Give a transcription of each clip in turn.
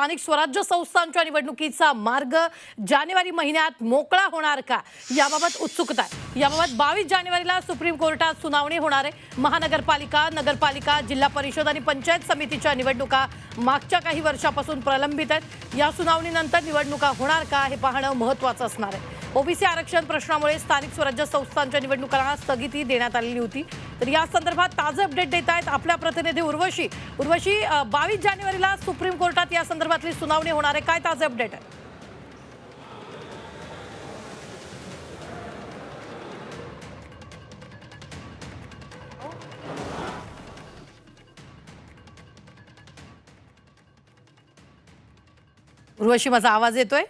स्थानिक स्वराज्य संस्थांच्या निवडणुकीचा मार्ग जानेवारी महिन्यात मोकळा होणार का? याबाबत उत्सुकता आहे. याबाबत बावीस जानेवारीला सुप्रीम कोर्टात सुनावणी होणार आहे. महानगरपालिका नगरपालिका जिल्हा परिषद आणि पंचायत समितीच्या निवडणुका मागच्या काही वर्षापासून प्रलंबित आहेत. या सुनावणीनंतर निवडणुका होणार का हे पाहणं महत्त्वाचं असणार आहे. ओबीसी आरक्षण प्रश्नामुळे स्थानिक स्वराज्य संस्थांच्या निवडणुकांना स्थगिती देण्यात आलेली होती. तर या संदर्भात ताजे अपडेट देत आहेत आपल्या प्रतिनिधी उर्वशी. उर्वशी बावीस जानेवारीला सुप्रीम कोर्टात या संदर्भातली सुनावणी होणार आहे. काय ताजे अपडेट आहे? उर्वशी माझा आवाज येतोय?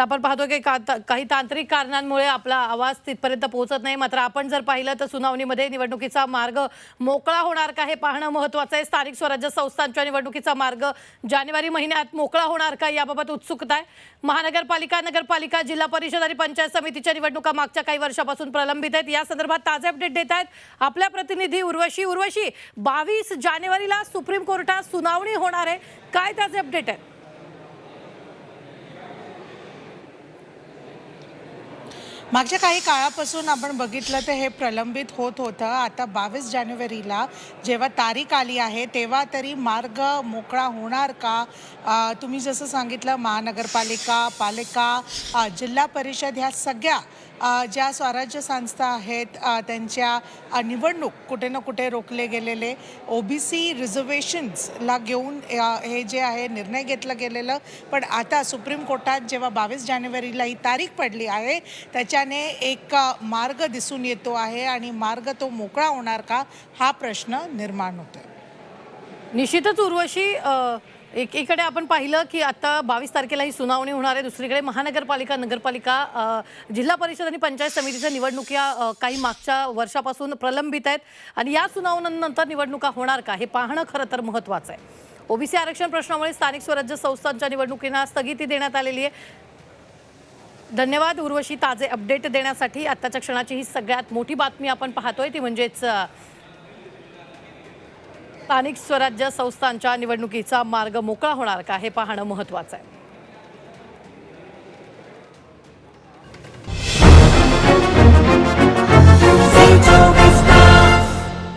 तर आपण पाहतो की का काही तांत्रिक कारणांमुळे आपला आवाज तिथपर्यंत पोहोचत नाही. मात्र आपण जर पाहिलं तर सुनावणीमध्ये निवडणुकीचा मार्ग मोकळा होणार का हे पाहणं महत्वाचं आहे. स्थानिक स्वराज्य संस्थांच्या निवडणुकीचा मार्ग जानेवारी महिन्यात मोकळा होणार का याबाबत उत्सुकता आहे. महानगरपालिका नगरपालिका जिल्हा परिषद आणि पंचायत समितीच्या निवडणुका मागच्या काही वर्षापासून प्रलंबित आहेत. या संदर्भात ताजे अपडेट देत आहेत आपल्या प्रतिनिधी उर्वशी. उर्वशी बावीस जानेवारीला सुप्रीम कोर्टात सुनावणी होणार आहे. काय ताजे अपडेट आहेत? मागच्या काही काळापासून आपण बघितलं तर हे प्रलंबित होत होतं. आता बावीस जानेवारीला जेव्हा तारीख आली आहे तेव्हा तरी मार्ग मोकळा होणार का? तुम्ही जसं सांगितलं महानगरपालिका पालिका जिल्हा परिषद ह्या सगळ्या ज्या स्वराज्य संस्था आहेत त्यांच्या निवडणूक कुठे ना कुठे रोखले गेलेले ओ बी सी रिझर्वेशन्सला घेऊन हे जे आहे निर्णय घेतलं गेलेलं. पण आता सुप्रीम कोर्टात जेव्हा बावीस जानेवारीला ही तारीख पडली आहे त्याच्याने एक मार्ग दिसून येतो आहे आणि मार्ग तो मोकळा होणार का हा प्रश्न निर्माण होतो निश्चितच उर्वशी एकीकडे आपण पाहिलं की आता बावीस तारखेला ही सुनावणी होणार आहे. दुसरीकडे महानगरपालिका नगरपालिका जिल्हा परिषद आणि पंचायत समितीच्या निवडणुकी काही मागच्या वर्षापासून प्रलंबित आहेत. आणि या सुनावणीनंतर निवडणुका होणार का? हे पाहणं खरं तर महत्त्वाचं आहे. ओबीसी आरक्षण प्रश्नामुळे स्थानिक स्वराज्य संस्थांच्या निवडणुकींना स्थगिती देण्यात आलेली आहे. धन्यवाद. उर्वशी ताजे अपडेट देण्यासाठी आत्ताच्या क्षणाची ही सगळ्यात मोठी बातमी आपण पाहतोय. ती म्हणजेच स्थानिक स्वराज्य संस्थांच्या निवडणुकीचा मार्ग मोकळा होणार का हे पाहणं महत्त्वाचं आहे.